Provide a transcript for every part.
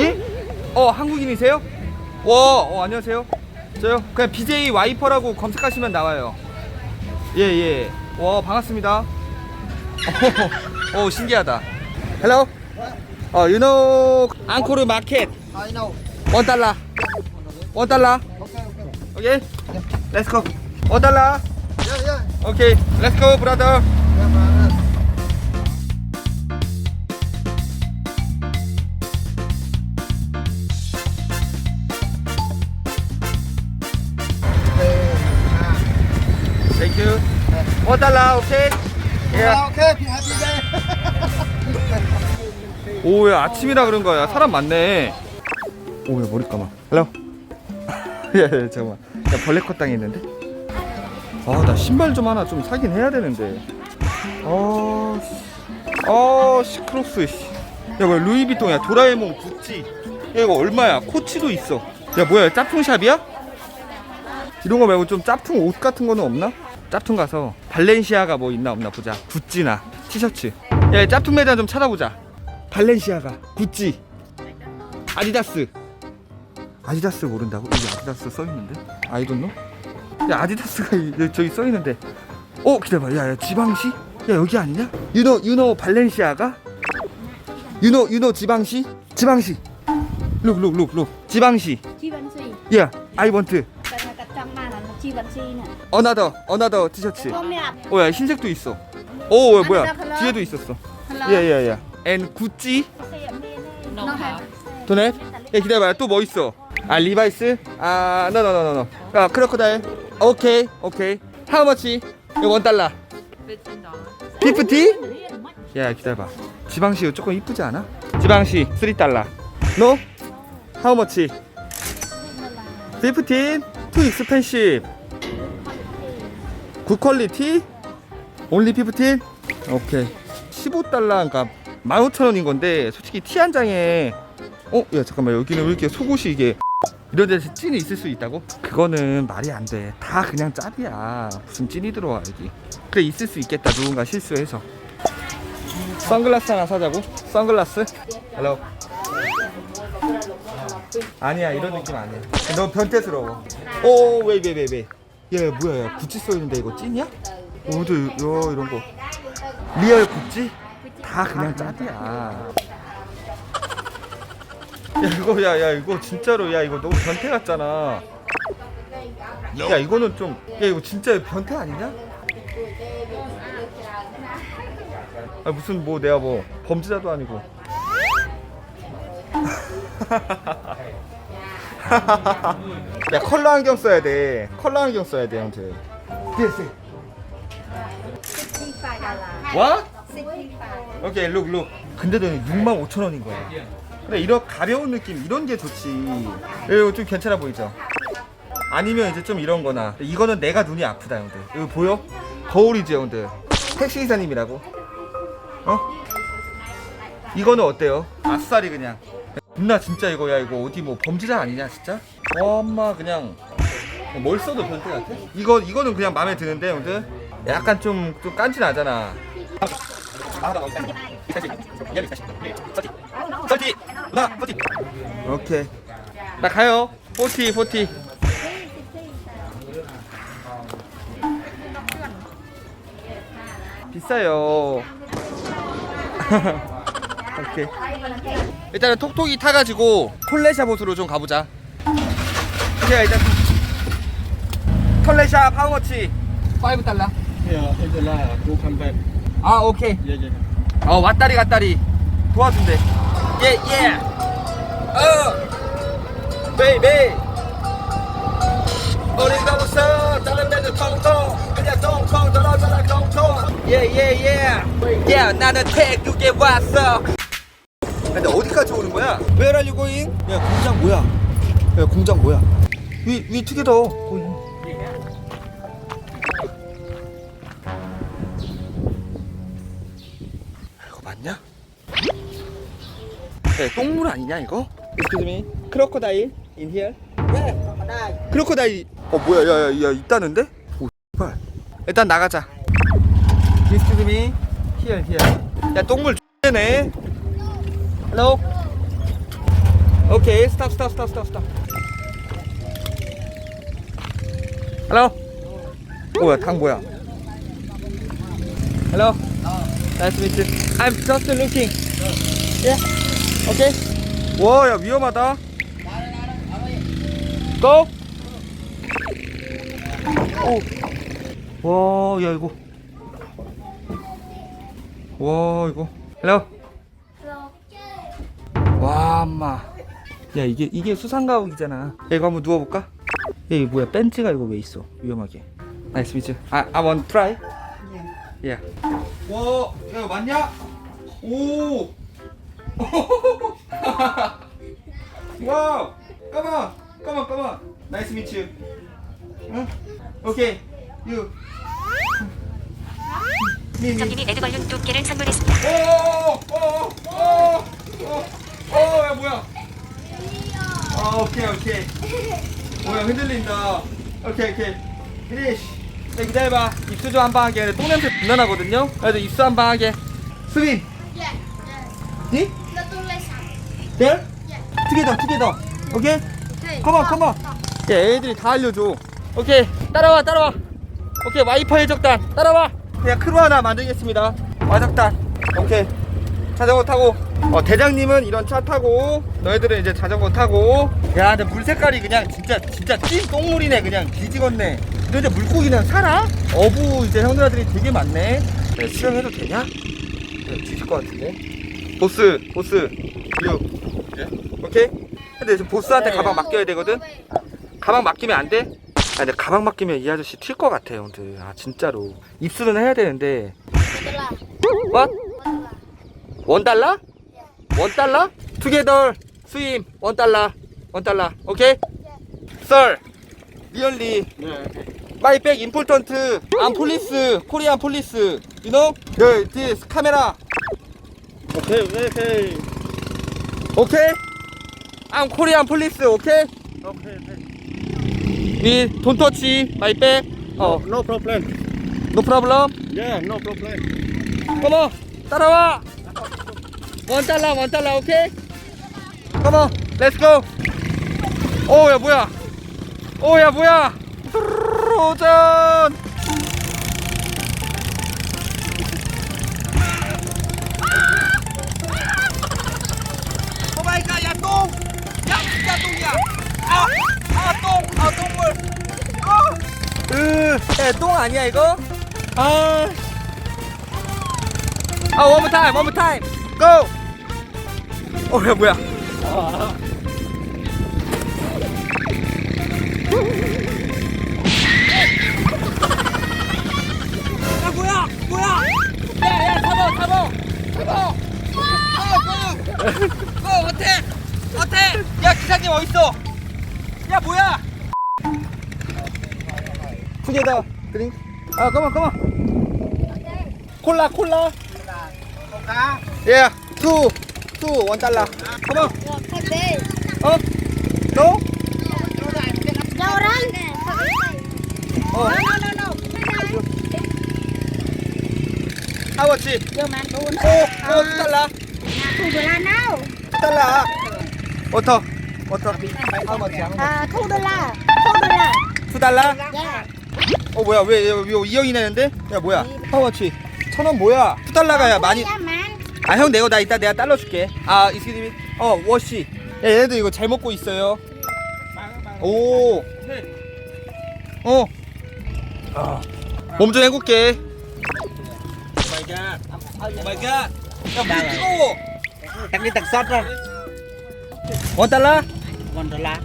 예? 어 한국인이세요? 와, 어, 안녕하세요. 저요 그냥 BJ 와이퍼라고 검색하시면 나와요. 예 예. 와 반갑습니다. 어, 어 신기하다. Hello. 어, you know 앙코르 마켓 I know. 원 달러. 원 달러. Okay, okay. 오케이. Let's go. 원 달러. Yeah, yeah. 오케이. Let's go, brother. Yeah, brother. Thank you. 원 달러. 오케이. 예. Yeah, okay. Happy day. 오야 아침이라 그런 거야 사람 많네 오야 머리 감아 헬로 야야 잠깐만 야 벌레 컷 당했는데 아 나 신발 좀 하나 좀 사긴 해야 되는데 아, 아아 시크로스 씨. 야 뭐야 루이비통이야 도라에몽 구찌 야 이거 얼마야 코치도 있어 야 뭐야 짭퉁샵이야? 이런 거 말고 좀 짭퉁 옷 같은 거는 없나? 짭퉁 가서 발렌시아가 뭐 있나 없나 보자 구찌나 티셔츠 야 짭퉁 매장 좀 찾아보자 발렌시아가 구찌 아디다스 아디다스 모른다고? 여기 아디다스 써있는데? 아이돈노? 야 아디다스가 여기 저기 써있는데 어 기다려봐 야야 지방시? 야 여기 아니냐? 유노 유노 발렌시아가? 유노 유노 지방시? 지방시 룩룩룩룩 지방시 gì 야 아이번트 gì nè 어나더 어나더 티셔츠 어야 흰색도 있어 오 야, 뭐야? 뒤에도 있었어 예예예 앤 구찌 도넷? 야 기다려봐 또뭐 있어 아 리바이스? 아 너너너너너 야 크로커다일 오케이 오케이 하우 머치 이거 원 달러 피프티? 야 기다려봐 지방시 이거 조금 이쁘지 않아? 지방시 3달러 노? 하우 머치? 15? 투 익스펜시브 굿 퀄리티? 온리 15? 오케이 15달러 그러니까 15,000원인 건데 솔직히 티 한 장에 어? 야 잠깐만 여기는 왜 이렇게 속옷이 이게 이런 데서 찐이 있을 수 있다고? 그거는 말이 안 돼. 다 그냥 짭이야. 무슨 찐이 들어와 여기. 그래 있을 수 있겠다. 누군가 실수해서. 선글라스 하나 사자고? 선글라스? 헬로. 아니야 이런 느낌 아니야. 너 변태스러워. 오왜왜왜 왜? 야 야, 뭐야 야 구찌 써 있는데 이거 찐이야? 어저 야 이런 거. 리얼 구찌? 다 그냥 짭이야. 야 이거 야야 이거 진짜로 야 이거 너무 변태 같잖아. 야 이거는 좀 야 이거 진짜 변태 아니냐? 아 무슨 뭐 내가 뭐 범죄자도 아니고. 야 컬러 안경 써야 돼. 컬러 안경 써야 돼 형들. 됐어. 65 dollar 와? 65 오케이 룩 룩. 근데도 6만 5천 원인 거야. 그래 이런 가벼운 느낌 이런 게 좋지. 이거 좀 괜찮아 보이죠? 아니면 이제 좀 이런 거나 이거는 내가 눈이 아프다 형들. 이거 보여? 거울이지 형들. 택시 기사님이라고. 어? 이거는 어때요? 아싸리 그냥. 누나 진짜 이거 야 이거 어디 뭐 범죄자 아니냐 진짜? 와 엄마 그냥 뭘 써도 변태 같아? 이거 이거는 그냥 마음에 드는데 형들. 약간 좀 좀 깐지나잖아. 서티 나 서티 오케이 나 가요 포티 포티 비싸요 오케이. 일단은 톡톡이 타가지고 톨레샤봇으로 좀 가보자. 제가 일단 톨레샤 파우머치. 5달러. Yeah. Go come back. 아 오케이. Yeah, yeah. 어 왔다리 갔다리. 도와준대. 예 예. 어. 베이베이. 우리가 웃어 다른 데는 통통 그냥 통통 떨어져라 통통 예예예. 야 나는 태국에 왔어 거야? Where are you going? 야 공장 뭐야? 야 공장 뭐야? We we together. Going. 이거 맞냐? 야, 똥물 아니냐 이거? Excuse me. Crocodile in here. 크로커다일. 어 뭐야 야야야 있다는데? 오 발. 일단 나가자. Excuse me. Here here. 야 똥물 X네. Hello. 오케이 스탑 스탑 스탑 스탑 스탑. Hello. 어, 뭐야 당 뭐야? Hello. Nice to meet you. I'm just looking. Yeah. Okay. 와, 야 위험하다. Go. 오. 와, 야 이거. 와, 이거. Hello. 와, 엄마. 야 이게 이게 수상가옥이잖아. 야 이거 한번 누워볼까? 야 이거 뭐야? 벤츠가 이거 왜 있어? 위험하게. 나이스 미츠. 아, I want try. 예. 와, 야 이거 맞냐? 오. 와우. 까만. 까만 까만. 나이스 미츠. 응? 오케이. 유. 미미. 점님이 레드벌룬 두 개를 선물했습니다. 오오오오오오야 뭐야? 아 오케이 오케이. 뭐야 흔들린다. 오케이 오케이. 피니시. 자 기다려봐. 입수 좀 한 방 하게. 똥 냄새 존나 나거든요. 그래도 입수 한 방 하게. 수빈. Dạ, 니? Nó tôi lên sẵn 별? 투게더 투게더. 오케이. 컴온 컴온. 야 애들이 다 알려줘. 오케이 따라와 따라와. 오케이 와이파이 적단 따라와. 그냥 크루 하나 만들겠습니다. 와적단. 오케이. 자전거 타고. 어 대장님은 이런 차 타고 너희들은 이제 자전거 타고. 야 근데 물 색깔이 그냥 진짜 진짜 찐 똥물이네 그냥 뒤집었네. 근데 물고기는 살아? 어부 이제 형들아들이 되게 많네. 네, 수영해도 되냐? 네, 뒤질 것 같은데. 보스 보스 유. 오케이. 근데 지금 보스한테 가방 맡겨야 되거든. 가방 맡기면 안 돼? 아 근데 가방 맡기면 이 아저씨 튈 것 같아 형들 아 진짜로 입수는 해야 되는데 What? 원 달러? 원 달러? 투게더 스임 원 달러 원 달러 오케이? Sir Really My bag important I'm police Korean police You know? Yeah, this camera Okay, okay, Okay? I'm Korean police okay? okay, okay. We don't touch my bag 어 No problem. No problem Yeah, no problem. 컴온 따라와 원 달러 원 달러 오케이 컴온 렛츠고 오야 뭐야 오야 뭐야 도전 오마이갓 야 똥! 야 진짜 똥이야 아! 아 똥! 아 똥물 아! 으, 똥 아니야 이거? 아 아, one more time, one more time. Go. 어, 야, 뭐야? 야, 뭐야? 뭐야? 야, 야, 잡아, 잡아. 잡아. 어, go. go, 어때? 어때? 야, 기사님 어딨어? 야, 뭐야? 투게더 드링. 아, 컴온, 컴온. 콜라, 콜라. Two, two, one dollar. Come on. Rồi, thôi đi 어? No? 어. How much? Two dollar. Two dollar. How much? Two dollar. 어 뭐야? 왜, 이 형이 내는데? 야 뭐야? How much? 천원 뭐야? 야 많이. 아 형 내고 나 이따 내가 달러 줄게. 아 이스님이. 어 워시. 야 얘네들 이거 잘 먹고 있어요. 오. 어. 몸좀 해볼게. Oh my god. 오 마이 갓. 야, 물 뜨거워. Tắt sót rồi. 원 달러? One dollar.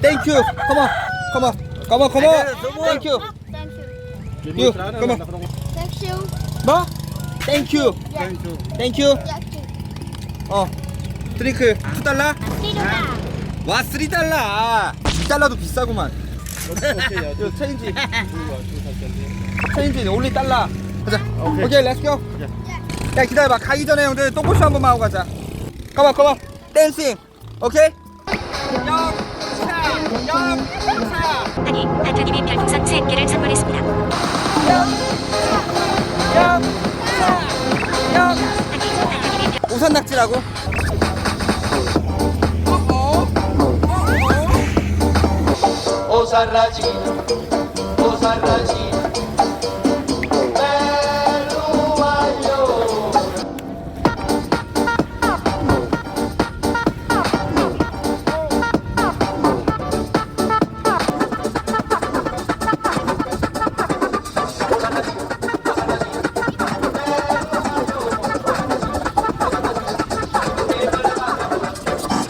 땡큐. 컴온. 컴온. 컴온, 컴온. 땡큐. Thank you You, come on. Thank you 뭐? 땡큐. Thank you. 땡큐. Chị 어. 드링크 2달러? Đi đâu nào 와, 3달러. 2달러도 비싸구만. 이거 체인지. 체인지 올리 달러. 가자. 오케이. 오케이, 렛츠고. 야, 기다려봐. 가기 전에 형들 똥꼬쇼 한 번만 하고 가자. 컴온, 컴온. 댄싱 오케이? 아니, 안토님이 별풍선 3개를 선물했습니다. 아니, 우산 낙지라고? Osarraji, Osarraji,